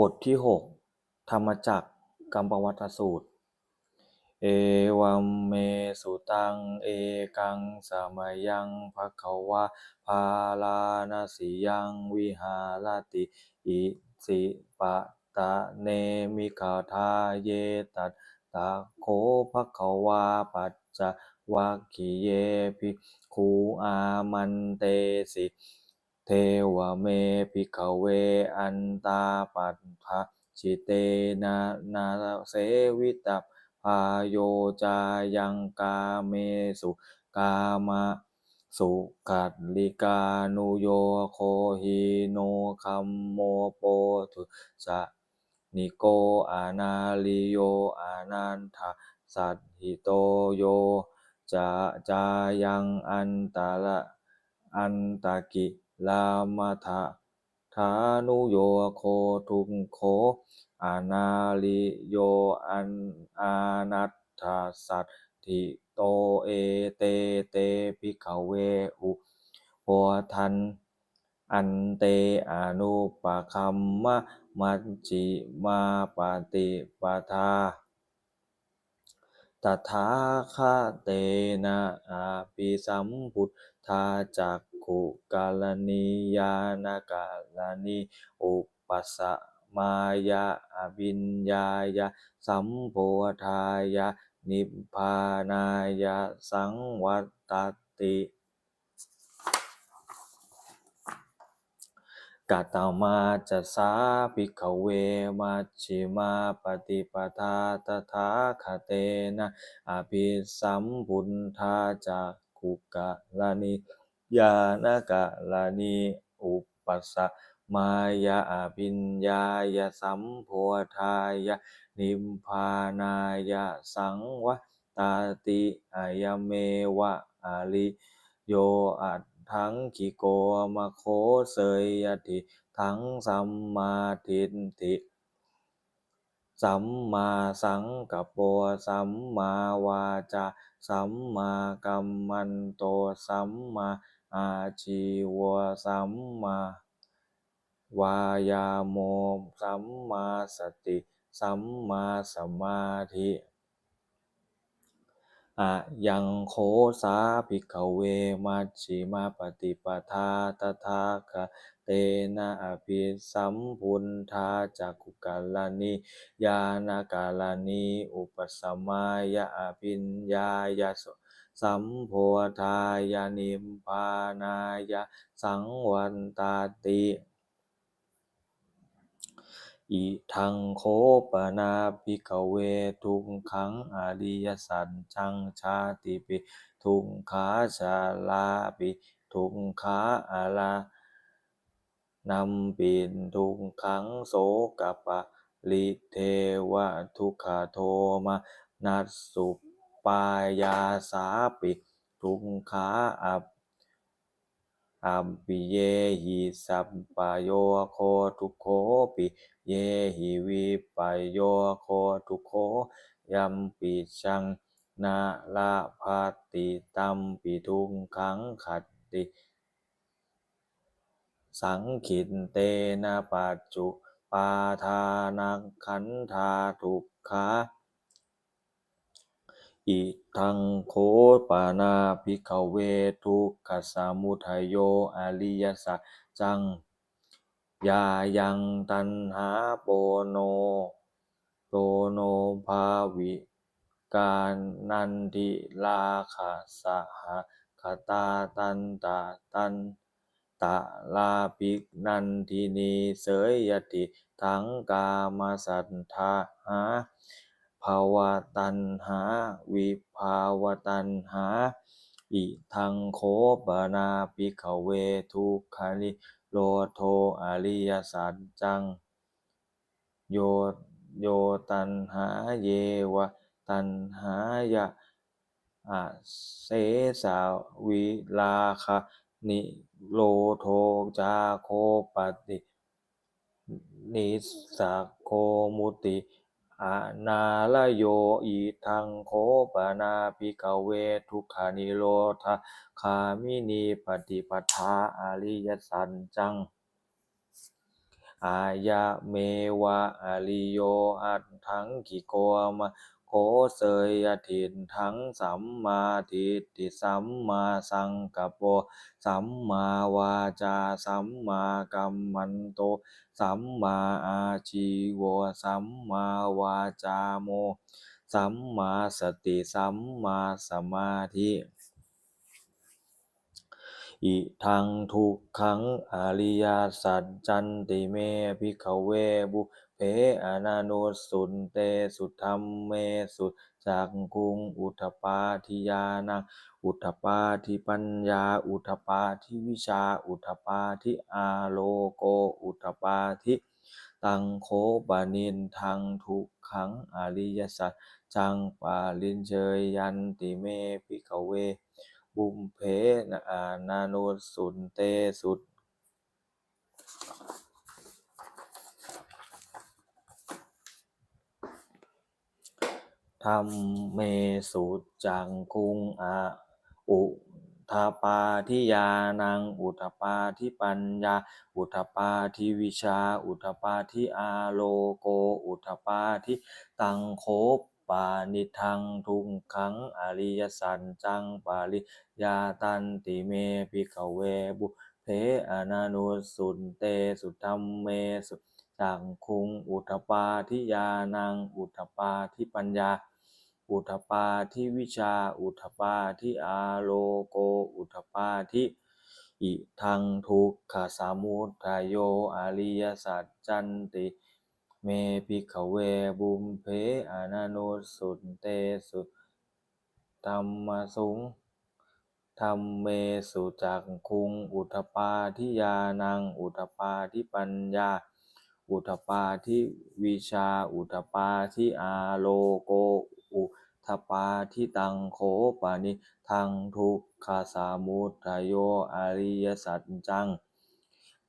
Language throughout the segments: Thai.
บทที่หกธรรมจักรกัมปวัตสูตร เอวัมเมสุตัง เอกังสมยังภะคะวะพาลานาสิยังวิหารติ อิสิปะตะเนมิคาทาเยตัตตะโคภะคะวาปัจจวัคคีเยภิกขุอามันเตสิ เทวเมภิกเวอันตาปัฏฐะชิเตนะนาเสวิตาพาโยจายังกาเมสุกามะสุขัดลิกานุโยโคหิโนคัมโมโปทุสะนิโกอานาลิโยอานันทะสัตหิโตโยจะจายังอันตาละอันตะกิ ลามาทะทานุโยโคทุงโค อานาลิโยอันอานัตถาสัตถิโตเอเตเตภิกขเวอุโพทัน อันเตอนุปคัมมะมัจจิมาปฏิปทาตถาคเตนะอาภิสัมพุทธ ทาจักขุกาลนียานากาลนีอุปัสสมายะอภิญญายะสัมโพธายะนิพพานายะสังวัตติกัตตมาจะสาภิกขเวมัชิมาปฏิปทาตถาคเตนะอภิสัมพุทธาจัก ขุกะลานิยานกะลานิอุปัสสะมายะอภิญญายะสัมโพธายะนิพพานายะสังวัตติอายเมวะอาลิโยอัตถังคิโกมะโคเสยยติถังสัมมาทิฏฐิสัมมาสังกัปโปสัมมาวาจา สัมมากัมมันโต สัมมาอาชีวะสัมมาวายาโม สัมมาสติ สัมมาสมาธิ อะยังโคสาภิกขเวมัชฌิมาปฏิปทาตถาคเตนะอภิสัมพุนธาจักุกาลานิยานากาลานิอุปสมายะอภิญญายะสัมโพธายานิมพานายะสังวันตาติ อิทังโคปนาภิกเวทุกขังอริยสัจจังชาติปิทุกขาชาลาปิทุกขาอาลานัมปิทุกขังโสกปะลิเทวะทุกขโทมานัสสุปายาสาปิทุกขาอัป อัปปิเยหิสัพปโยโคทุโคปิเยหิวิปโยโคทุโคยัมปิชังนาลาภาติตัมปิทุกขังขัตติ สังขินเตนะปัจจุปาทานังขันธาทุกขา อิทังโคปานาภิกขเวทุกขสามุทัยโยอริยสัจจังยายังตันหาโปโนโตโนภาวิการนันทิลาคาสหคตาตันตาตันตะลาภิกนันทินีเสยยติ ทังกามสันทาหา ภาวะตัณหา วิภาวะตัณหา อิทังโคปนาภิกขเวทุกขานิโรโทอริยสัจจัง โยโยตัณหาเยวะตัณหายะอาเสสาวิลาคะนิโรโทจาโคปฏินิสสะโคมุติ อานาลโยอิทังโคปนาปิกเวทุกขานิโรธาคามินีปฏิปทาอริยสันจัง อายะเมวะอริโยอัตถังกิโกมะ เสยยถินทั้งสัมมาทิฏฐิสัมมาสังกัปโปสัมมาวาจาสัมมากัมมันโต สัมมาอาชีวะสัมมาวาจาโม สัมมาสติสัมมาสมาธิอิทังทุกขังอริยสัจจันติเมภิกขเวบุ เพอนานุสุนเตสุธรรมเมสุจักคุงอุทปาทิยานังอุทปาทิปัญญา อุทปาทิวิชา อุทปาทิอาโลโก อุทปาทิตังโคปานินทังทุกขังอริยสัจจังปาลินเชยยันติเมภิกเว บุมเพนะอานานุสุนเตสุด ธรรมเมสุจังคุงอาอุทปาทิยานัง อุทปาทิปัญญา อุทปาทิวิชา อุทปาทิอาโลโก อุทปาทิตังโคปานิทังทุงขังอริยสัจจังปาริยาตันติเมภิกเวบุเพอนานุสุนเตสุธรรมเมสุจังคุง อุทปาทิยานัง อุทปาทิปัญญา อุทปาทิวิชา อุทปาทิอาโลโก อุทปาทิอิทังทุกขสามุทัยโยอริยสัจจันติ เมภิกขเวบุมเพอนานุสุนเตสุธรรมสุงธรรมเมสุจักคุง อุทปาทิยานัง อุทปาทิปัญญา อุทปาทิวิชา อุทปาทิอาโลโก อุทปาทิตังโคปานิทังทุกขสามุทยโยอริยสัจจัง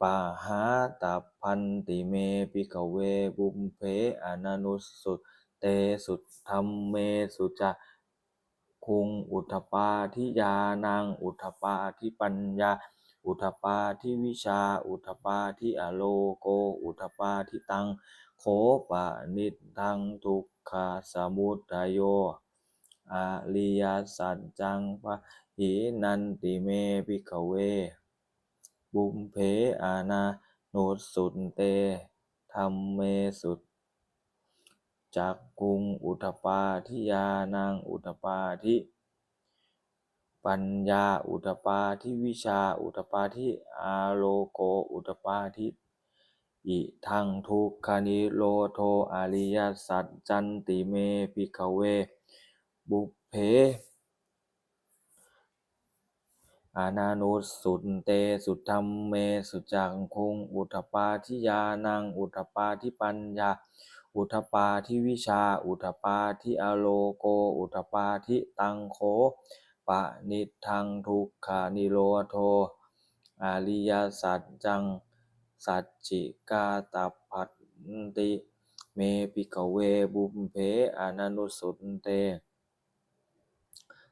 ปาหาตัพพันติเมภิกเวบุมเพอนานุสุเตสุธรรมเมสุจักคุงอุทปาทิยานังอุทปาทิปัญญา อุทปาทิวิชา อุทปาทิอโลโก อุทปาทิตังโคปะนิทังทุก ขาสมุทัยโยอริยสัจจังปะหินันติเมภิกเว บุมเพอานานุสุนเตธรรมเมสุจักกุงอุทปาทิยานังอุทปาทิปัญญาอุทปาทิวิชาอุทปาทิอาโลโกอุทปาทิ อิทังทุกขานิโรโทอริยสัจจันติเมภิกขเว บุเพอานานุสุนเตสุธรรมเมสุจังคุง อุทปาทิยานัง อุทปาทิปัญญา อุทปาทิวิชา อุทปาทิอโลโก อุทปาทิตังโคปะนิทังทุกขานิโรโทอริยสัจจัง สัจจิกาตัพพันติ เมภิกเวบุมเพอนานุสุนเต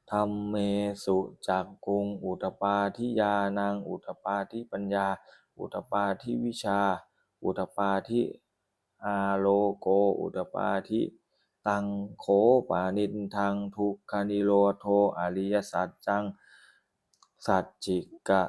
ธรรมเมสุจักกุง อุทปาทิยานังอุทปาทิปัญญา อุทปาทิวิชา อุทปาทิอาโลโก อุทปาทิตังโคปานินทังทุกขานิโรโทอริยสัจจัง สัจจิกะ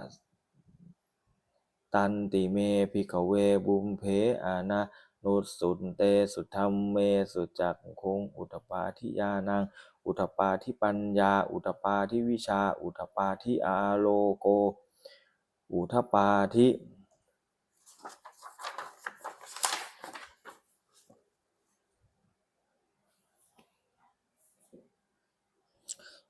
ตันติเมภิกขเวบุมเพอานานุสุนเตสุธรรมเมสุจักคงอุทปาทิยานังอุทปาทิปัญญา อุทปาทิวิชา อุทปาทิอาโลโก อุทปาทิ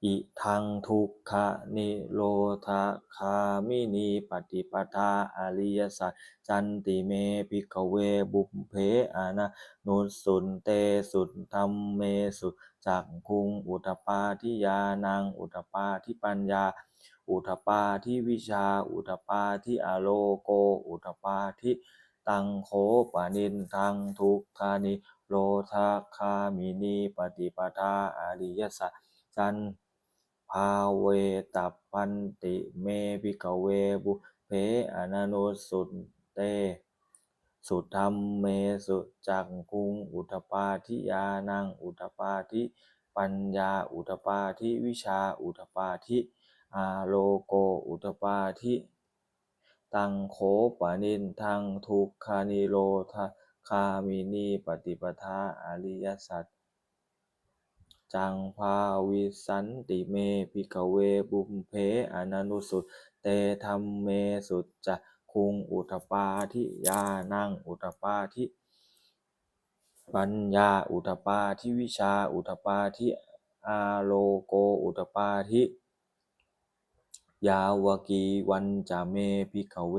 อิทังทุกขะนิโรธาคามินีปฏิปทาอริยสัจจันติเมภิกเวบุมเพอานานุสุนเตสุธรรมเมสุจักคุงอุทปาทิยานังอุทปาทิปัญญา อุทปาทิวิชา อุทปาทิอโลโก อุทปาทิตังโคปานินทังทุกขานิโรธาคามินีปฏิปทาอริยสัจจันาเวตัพพันติเมภิกเวบุเพอนานุสุนเต สุธรรมเมสุจักคุงอุทปาทิยานังอุทปาทิปัญญาอุทปาทิวิชาอุทปาทิอาโลโกอุทปาทิตังโขปานินทังทุกขานิโรธคามินีปฏิปทาอริยสัจ จังภาวิสันติเมพิกเวบุมเพอนันุสุตเตธรรมเมสุจจะคุงอุทปาทิยานังอุทปาทิปัญญาอุทปาทิวิชาอุทปาทิอาโลโกอุทปาทิยาวกีวันจาเมพิกเว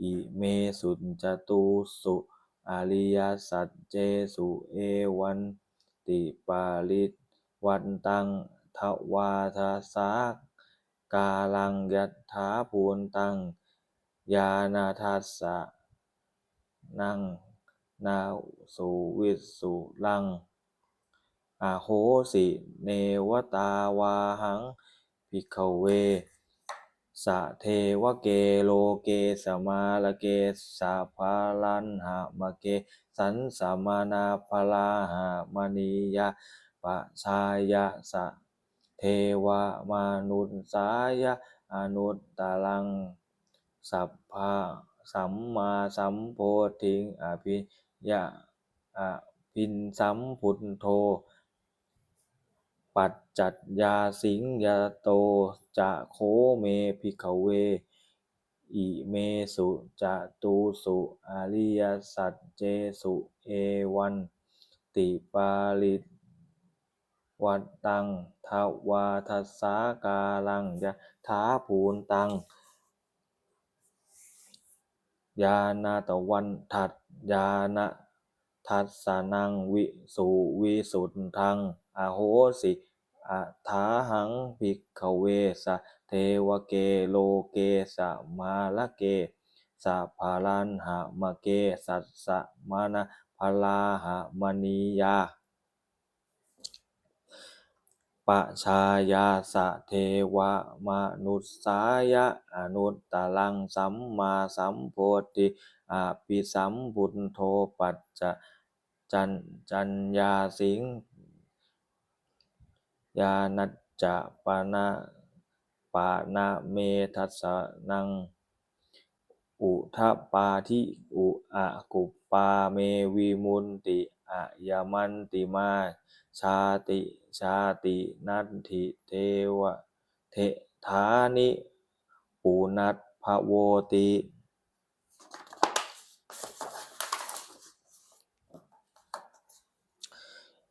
อิเมสุจตุสุอริยสัจเจสุเอวัน ติปาลิวันตังทวาทาสากกาลังยัตถาภูนตัง ยานาทัสสะนังนาสุวิสุลังอาโหสิ เนวตาวาหังพิกเว สะเทวเกโลเกสมาลเกสาภาลันหามเก สันสามานาภลาหามณียาปะชายะสะเทวมนุสายะอนุตตลัง สัพพะสัมมาสัมโพธิงอภิยะอภินสัมพุทโธ ปัจจัตยาสิงยาโต จะโคเมพิกเว อิเมสุจะตูสุอริยสัจเจสุเอวัน ติปาลิวัตตังทวาทัสสากาลังยะถาภูนตัง ยานาตวันทัดยานะทัสสนังวิสุวิสุทธัง อโหสิ อัฐาหังภิกขเวสะเทวเกโลเกสะมาลเกสัพาลันหามเกสัสสะมานะพลาหามณียาปะชายาสะเทวมนุสสายะอนุตตลังสัมมาสัมโพธิอาภิสัมพุทโธปัจจจันจัญญาสิง ยานัจจะปานะปานะเมทัสสนัง อุทปาทิอุอะกุปปาเมวิมุนติอะยามันติมาชาติชาตินันทิเทวะเทธานิ ปูนัตภโวติ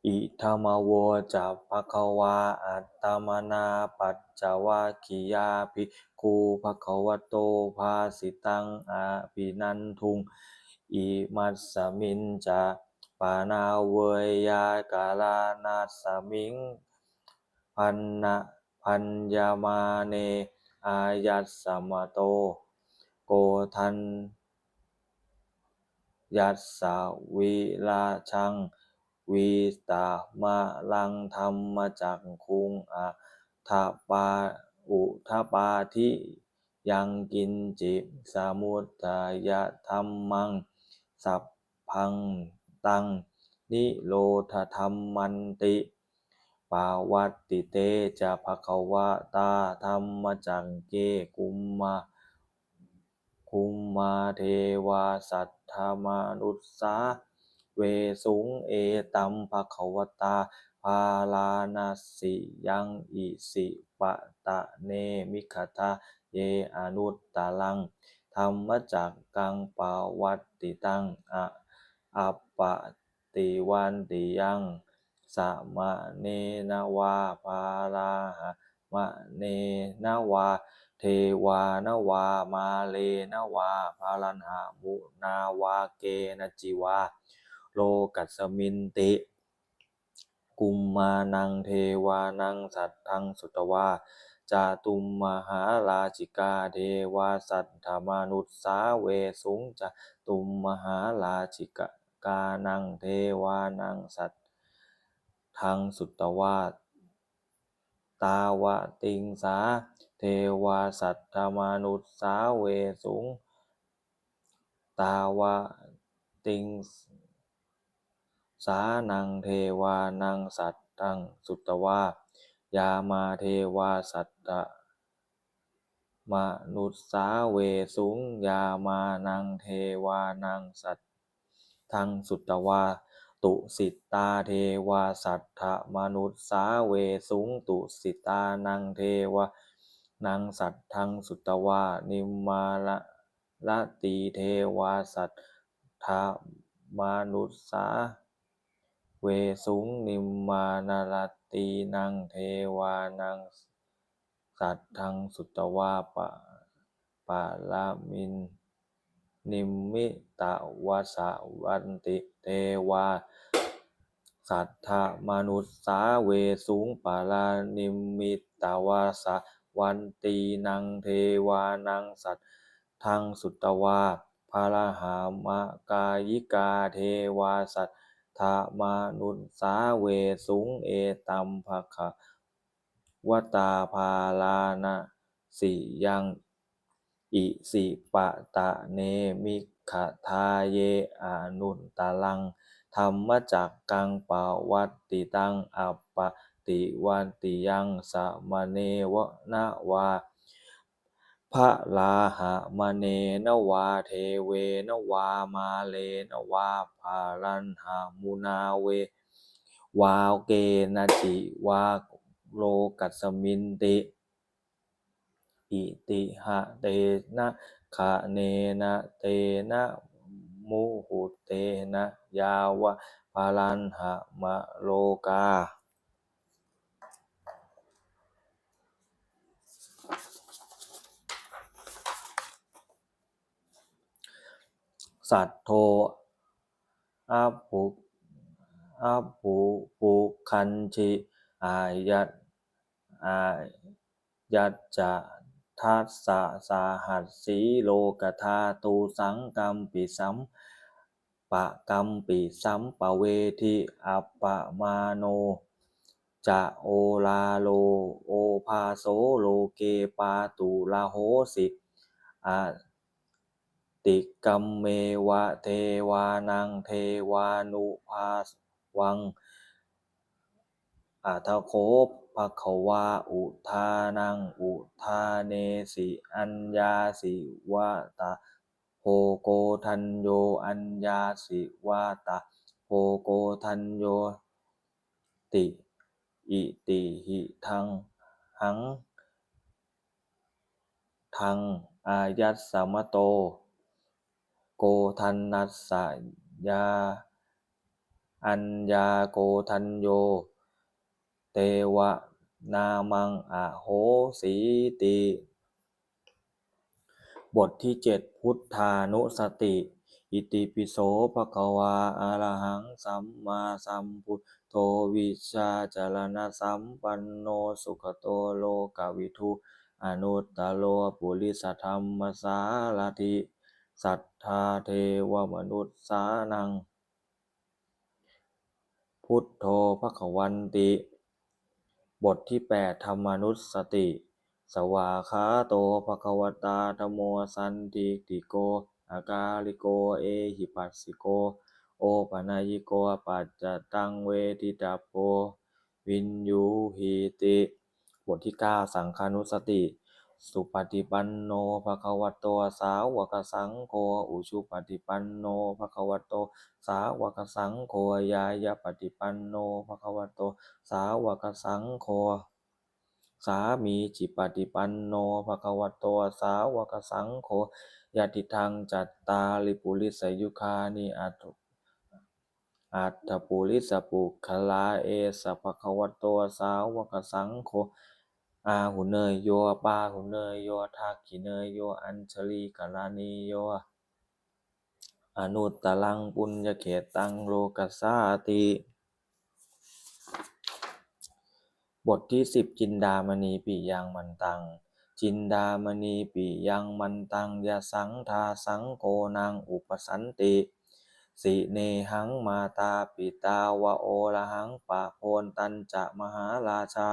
อิธรรมโวจะภะคะวาอัตตมนาปัจจวัคคียาภิกขุภะคะวะโตภาสิตังอาภินันทุง อิมัสสมินจะปานาเวยยากาลานาสมิงพันนะพัญญามาเน อายัสสมโต โกทันยัสสาวิลาชัง วิตามาลังธรรมจักคุงอะทาปาอุทปาทิยังกินจิสมุตตายธรรมัง สัพพังตัง นิโรธธรรมมันติ ปาวัตติเตจะภควาตาธรรมจังเกกุมมาคุมมาเทวาสัทธามานุสสา เวสุงเอตัมภควตาภาลานาสิยังอิสิปะตะเนมิขตาเยอนุตตลังธรรมจักกังปาวัตติตังอะอัปปติวันติยังสมะเนนาวาภาลาหะมะเนนาวา เทวานวา มาเลนาวาภาลันหามุนาวาเกนจิวา โลกัสมินติ กุมมานังเทวานังสัตทังสุตวาจาตุมมหาราชิกาเทวาสัตถมนุสาเวสุงจาตุมมหาราชิกากานังเทวานังสัตทังสุตวาตาวะติงสา เทวาสัตถมานุสาเวสุง ตาวะติง สานังเทวานังสัตตังสุตวายามาเทวาสัตตะมนุษสาเวสุงยามานังเทวานังสัตทังสุตวาตุสิตาเทวาสัทธมนุษสาเวสุงตุสิตานังเทวานังสัตทังสุตวานิมาละละตีเทวาสัทธมนุษสา เวสุงนิมมานาลตีนังเทวานัง สัตทังสุตวาปะปะละมิน นิมมิตะวะสะวันติเทวา สัทธมนุษสาเวสุงปาลานิมมิตาวาสะวันตีนังเทวานังสัตทังสุตวาภาลหามกายิกาเทวาสัต ถมนุษสาเวสุงเอตัมภคะวตาภาลานะสิยังอิสิปะตะเนมิขทาเยอนุตตลังธรรมจักกังปาวัตติตังอัปปติวันติยังสมเนวนะวา พระลาหะมะเนนวาเทเวนวามาเลนวาภารันหามุนาเว วาเกนะจิวาโลกัสมินติ อิติหะเตนะคะเนนะเตนะมุหุเตนะยาวะพาลันหะมะโลกา สัตโทอาภุอาภุปุคันชิอายัตอายัจจะทัสสะสาหัสสีโลกธาตูสังกัมปิสัมปะกัมปิสัมปะเวทิอัปปะมาโนจะโอลาโลโอภาโสโลเกปาตุลาโหสิอา ติกัมเมวะเทวานังเทวานุภาวังอัทโคภะควาอุทานังอุทาเนสิอัญญาสิวะตะโภโกทันโยอัญญาสิวะตะโภโกทันโยติอิติหิทังหังทังอายัสสมโต โกทันนัสสยา อัญญาโกทันโย เตวะนามังอโหสีติ บทที่เจ็ดพุทธานุสติ อิติปิโสภควาอะระหังสัมมาสัมพุทโธวิชาจารณะสัมปันโนสุขโตโลกวิทูอนุตตโลปุริสธรรมสารถิ สัทธาเทวมนุษย์สานัง พุทโธภคะวันติ บทที่แปดธรรมนุสติ สวาคาโตภควตาธโมสันติติโก อากาลิโก เอหิปัสสิโก โอปนายิโก ปัจจตังเวทิตาโพวินยูหิติ บทที่เก้าสังคานุสติ สุปฏิปันโนภควโตสาวกสังโฆอุชุปฏิปันโนภควโตสาวกสังโฆยายาปฏิปันโนภควโตสาวกสังโฆสามีจิปฏิปันโนภควโตสาวกสังโฆยติทังจัตตาลิปุริสยุคานิอัตอัตถปุริสปุคลาเอสภควโตสาวกสังโฆ อาหุเนยโยปาหุเนยโยทักขิเนยโยอัญชลีกาลานิโยอนุตตลังปุญญเขตังโลกัสสาติบทที่สิบจินดามณีปิยังมันตัง จินดามณีปิยังมันตังยะสังทาสังโกนังอุปสันติสิเนหังมาตาปิตาวะโอระหังปะโพนตันจะมหาราชา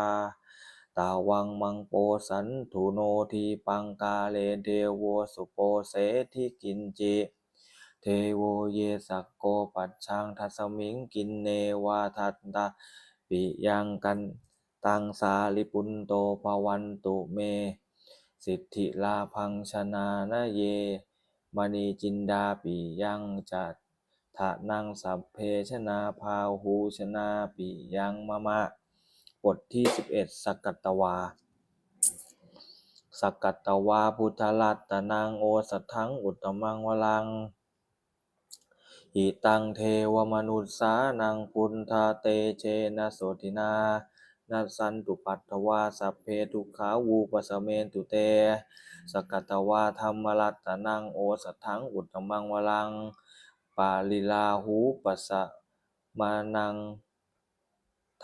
ตาวังมังโปสันถุโนทีปังกาเลเทโวสุโปเสทิกินจิเทเทโวเยสักโกปัจชังทัสมิงกินเนวาทัตตาปิยังกันตังสาลิปุนโตภวันตุเม สิทธิลาพังชนานะเย มณีจินดาปิยังจัตถะนังสัพเพชนาพาหูชนาปิยังมะมะ บทที่ 11 สักกัตตวา สักกัตตวาพุทธลัตตนังโอสัทธังอุตตมังวลังอิตังเทวมนุษสานังพุทธาเตเชนะโสตินานัสสันตุปัตถวาสัพเพทุขาวูปสเมนตุเต สกกัตตวาธรรมรัตตนังโอสัทธังอุตตมังวลัง ปาลิลาหูปัสสะมานัง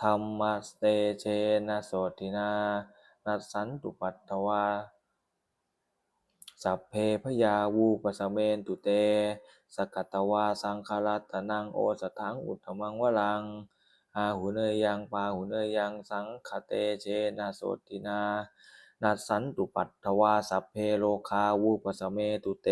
ธรรมสเตเชนะโสตินานัสสันตุปัตถวาสัพเพพยาวูปสเมนตุเต สกัตวาสังคารัตนังโอสถังอุตมังวลังอาหุเนยยังปาหุเนยยังสังคเตเชนะโสตินานัสสันตุปัตถวาสัพเพโลคาวูปสเมตุเต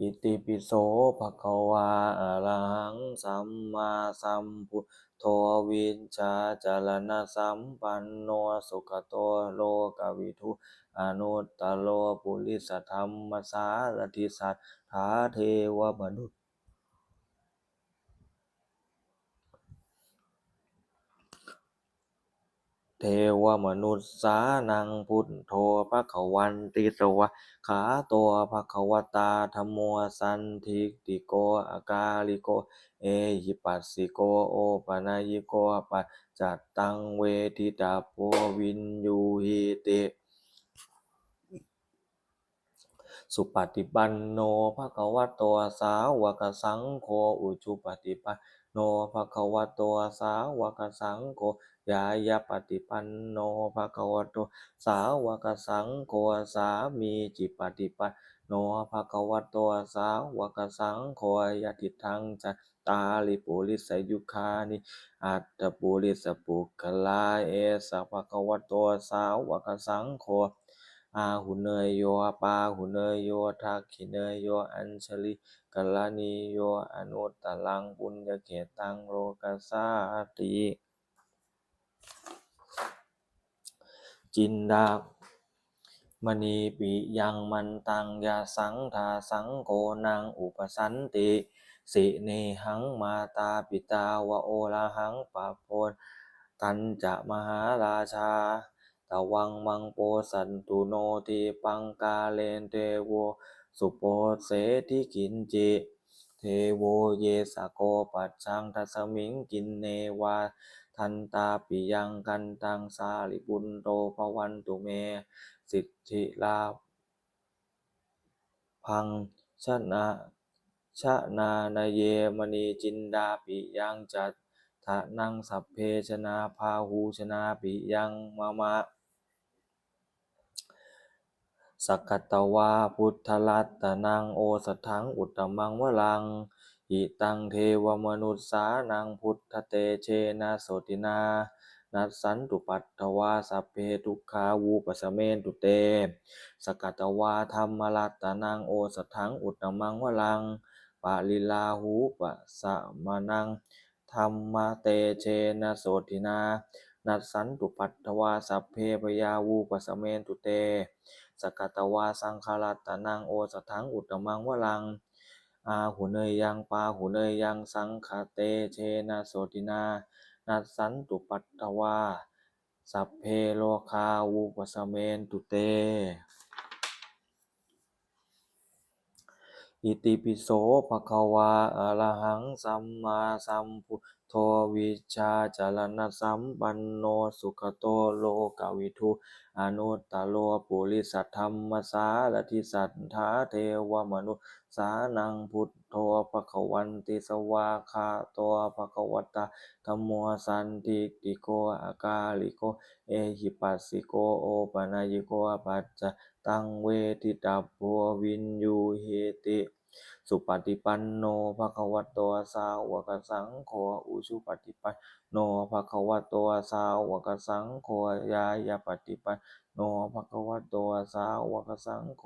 อิติปิโสภะคะวาอะระหังสัมมาสัมพุทโธวินชาจารณะสัมปันโนสุขโตโลกวิทุอนุตตโลปุริสธรรมสารติสัทธาเทวมนุษ เทวมนุษย์สานังพุทโธภะคะวันติสวะขาโตภะคะวตาธัมโมสันทิติโกอากาลิโก เอหิปัสสิโกโอปนายิโกปัจจัตตังเวทิตาโพวินยูหิติสุปฏิปันโนภะคะวะโตสาวกสังโฆอุชุปฏิปันโนภะคะวะโตสาวกสังโฆ ยายาปฏิปันโนภะคะวะโตสาวกสังโฆสามีจิปฏิปันโนภะคะวะโตสาวกสังโฆยะติทังจัตตาลิปุริสยุคานิอัตตปุริสปุคลาเอสภะคะวะโตสาวกสังโฆอาหุเนยโยปาหุเนยโยทักขิเนยโยอัญชลิกลานิโยอนุตตลังปุญญเกตังโลกัสสาติ จินดามณีปิยังมันตังยาสังทาสังโกนังอุปสันติสิเนหังมาตาปิตาวะโอลาหังปะโพนตันจะมหาราชาตวังมังโปสันตุโนทีปังกาเลนเทโวสุโปเสทิกินจิเทโวเยสโกปัจชังทัสมิงกินเนวา ทันตาปิยังกันตังสาลิปุนโตภวันตุเม สิทธิลาพังชนะชนานาเยมณีจินดาปิยังจัตถะนังสัพเพชนาพาหูชนาปิยังมะมะสกกัตตวาพุทธลัตตนังโอสถังอุตตมังวลัง อิตังเทวมนุษสานังพุทธเตเชนะโสตินา นัสสันตุปัตถวาสัพเพทุกขาวูปสเมนตุเต สกัตวาธรรมลัตนังโอสถังอุตมังวลังปาลิลาหูปะสะมานังธรรมเตเชนะโสตินา นัสสันตุปัตถวาสัพเพปยาวูปสเมนตุเต สกัตวาสังคารัตนังโอสถังอุตมังวลัง อาหุเนยยังปาหุเนยยังสังคาเตเชนะโสตินานัสันตุปัตถวาสัพเพโลคาวุปสเมนตุเต อิติปิโสภะคะวาอะระหังสัมมาสัมพุท โธวิชาจารณสัมปันโนสุขโตโลกวิทูอนุตตโลปุริสัทธัมมสารทิสัทธาเทวมนุษสานังพุทโธภะควันติสวาคาโตภะคะวตาธัมโมสันติติโกอากาลิโก เอหิปัสสิโกโอปนายิโกปัจจตังเวทิตาโพวินยูเหติ สุปฏิปันโนภะคะวะโตสาวกสังโฆอุชุปฏิปันโนภะคะวะโตสาวกสังโฆยายาปฏิปันโนภะคะวะโตสาวกสังโฆ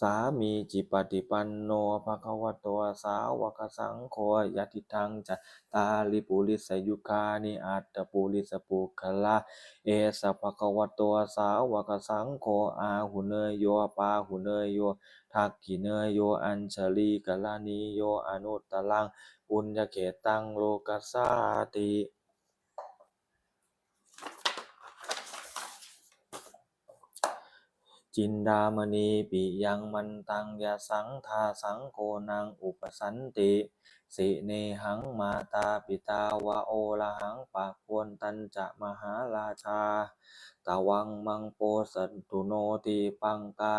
สามีจิปฏิปันโนภะคะวะโตสาวกสังโฆยะติทังจะตาลิปุริสยุคานิอัตตปุริสปุคละเอสภะคะวะโตสาวกสังโฆอาหุเนยโยปาหุเนยโยทักขิเนยโยอัญชลีกลานิโยอนุตตลังปุญญเขตังโลกัสสาติ จินดามณีปิยังมันตังยะสังทาสังโกนังอุปสันติสิเนหังมาตาปิตาวะโอละหังปะพวนตันจะมหาราชา ตะวังมังโปสันตุโนติปังกา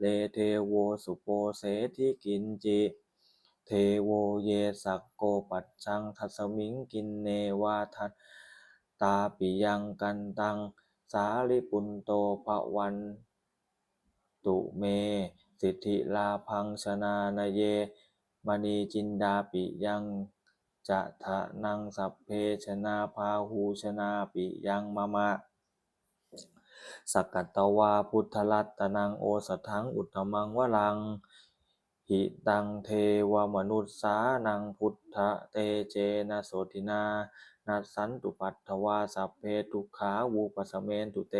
เลเทโวสุโปเสทิกินจิ เทโวเยสักโกปัจชังทัสมิงกินเนวาทันตาปิยังกันตัง สาลิปุนโตภวัน ตุเม สิทธิลาพังชนานเย มณีจินดาปิยังจะทะนังสัพเพชนาพาหูชนาปิยังมะมะสกกัตวาพุทธรัตนังโอสถังอุตตมังวรัง หิตังเทวมนุษสานังพุทธเตเจนะโสตินา นัสสันตุปัตถวาสัพเพทุขาวูปสเมนตุเต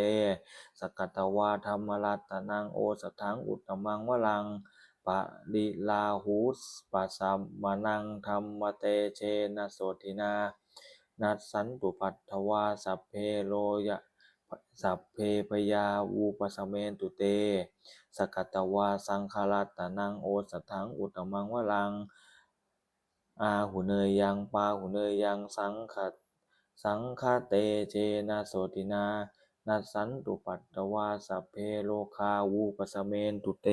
สกัตวาธรรมรัตนังโอสถังอุตตมังวรังปะริลาหูสปัสสัมมานังธรรมเตเชนะโสตินา นัสสันตุปัตถวาสัพเพโลยะสัพเพปยาวูปสเมนตุเต สกัตวาสังคารัตตนังโอสถังอุตตมังวรัง อาหุเนยยังปาหุเนยยังสังขัดสังฆเตเจนะโสตินานัสสันตุปัตตวาสัพเพโลคาวูปสเมนตุเต